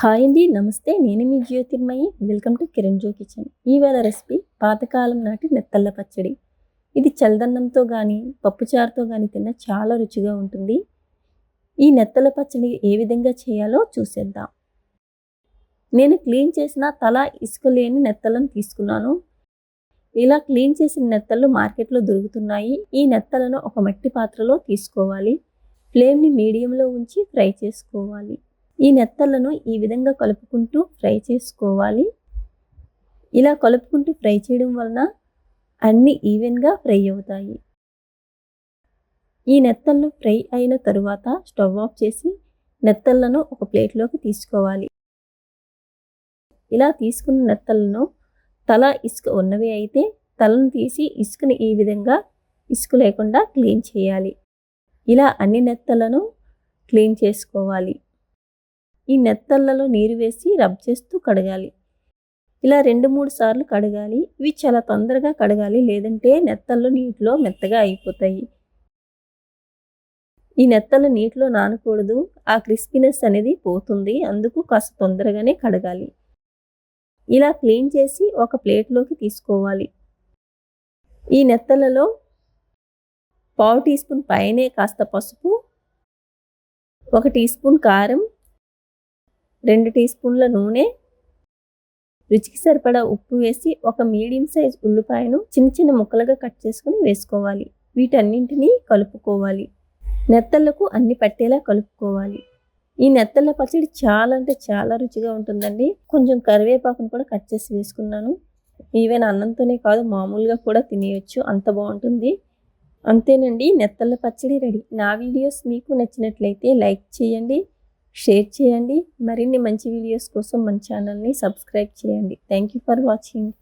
Hi అండి నమస్తే. నేను మీ Jyothirmayi. Welcome to Kiran Jo kitchen. ఈవేళ రెసిపీ పాతకాలం నాటి నెత్తళ్ళ పచ్చడి. ఇది చల్లదన్నంతో కానీ పప్పుచారుతో కానీ తిన్న చాలా రుచిగా ఉంటుంది. ఈ నెత్తల పచ్చడి ఏ విధంగా చేయాలో చూసేద్దాం. నేను క్లీన్ చేసిన తల ఇసుక లేని నెత్తలను తీసుకున్నాను. ఇలా క్లీన్ చేసిన నెత్తళ్ళు మార్కెట్లో దొరుకుతున్నాయి. ఈ నెత్తలను ఒక మట్టి పాత్రలో తీసుకోవాలి. ఫ్లేమ్ని మీడియంలో ఉంచి ఫ్రై చేసుకోవాలి. ఈ నెత్తలను ఈ విధంగా కలుపుకుంటూ ఫ్రై చేసుకోవాలి. ఇలా కలుపుకుంటూ ఫ్రై చేయడం వలన అన్నీ ఈవెన్గా ఫ్రై అవుతాయి. ఈ నెత్తళ్ళు ఫ్రై అయిన తరువాత స్టవ్ ఆఫ్ చేసి నెత్తళ్ళను ఒక ప్లేట్లోకి తీసుకోవాలి. ఇలా తీసుకున్న నెత్తళ్ళను తల ఇసుక ఉన్నవి అయితే తలను తీసి ఇసుకని ఈ విధంగా ఇసుక లేకుండా క్లీన్ చేయాలి. ఇలా అన్ని నెత్తలను క్లీన్ చేసుకోవాలి. ఈ నెత్తళ్ళలో నీరు వేసి రబ్ చేస్తూ కడగాలి. ఇలా రెండు మూడు సార్లు కడగాలి. ఇవి చాలా తొందరగా కడగాలి. లేదంటే నెత్తళ్ళు నీటిలో మెత్తగా అయిపోతాయి. ఈ నెత్తలు నీటిలో నానకూడదు. ఆ క్రిస్పీనెస్ అనేది పోతుంది. అందుకు కాస్త తొందరగానే కడగాలి. ఇలా క్లీన్ చేసి ఒక ప్లేట్లోకి తీసుకోవాలి. ఈ నెత్తలలో పావు టీ స్పూన్ పైనే కాస్త పసుపు ఒక టీ స్పూన్ కారం రెండు టీ స్పూన్ల నూనె రుచికి సరిపడా ఉప్పు వేసి ఒక మీడియం సైజ్ ఉల్లిపాయను చిన్న చిన్న ముక్కలుగా కట్ చేసుకుని వేసుకోవాలి. వీటన్నింటినీ కలుపుకోవాలి. నెత్తళ్ళకు అన్ని పట్టేలా కలుపుకోవాలి. ఈ నెత్తళ్ళ పచ్చడి చాలా అంటే చాలా రుచిగా ఉంటుందండి. కొంచెం కరివేపాకును కూడా కట్ చేసి వేసుకున్నాను. ఈవెన్ అన్నంతోనే కాదు మామూలుగా కూడా తినేయచ్చు. అంత బాగుంటుంది. అంతేనండి నెత్తళ్ళ పచ్చడి రెడీ. నా వీడియోస్ మీకు నచ్చినట్లయితే లైక్ చేయండి. షేర్ చేయండి. మరిన్ని మంచి వీడియోస్ కోసం మన ఛానల్ని సబ్స్క్రైబ్ చేయండి. Thank you for watching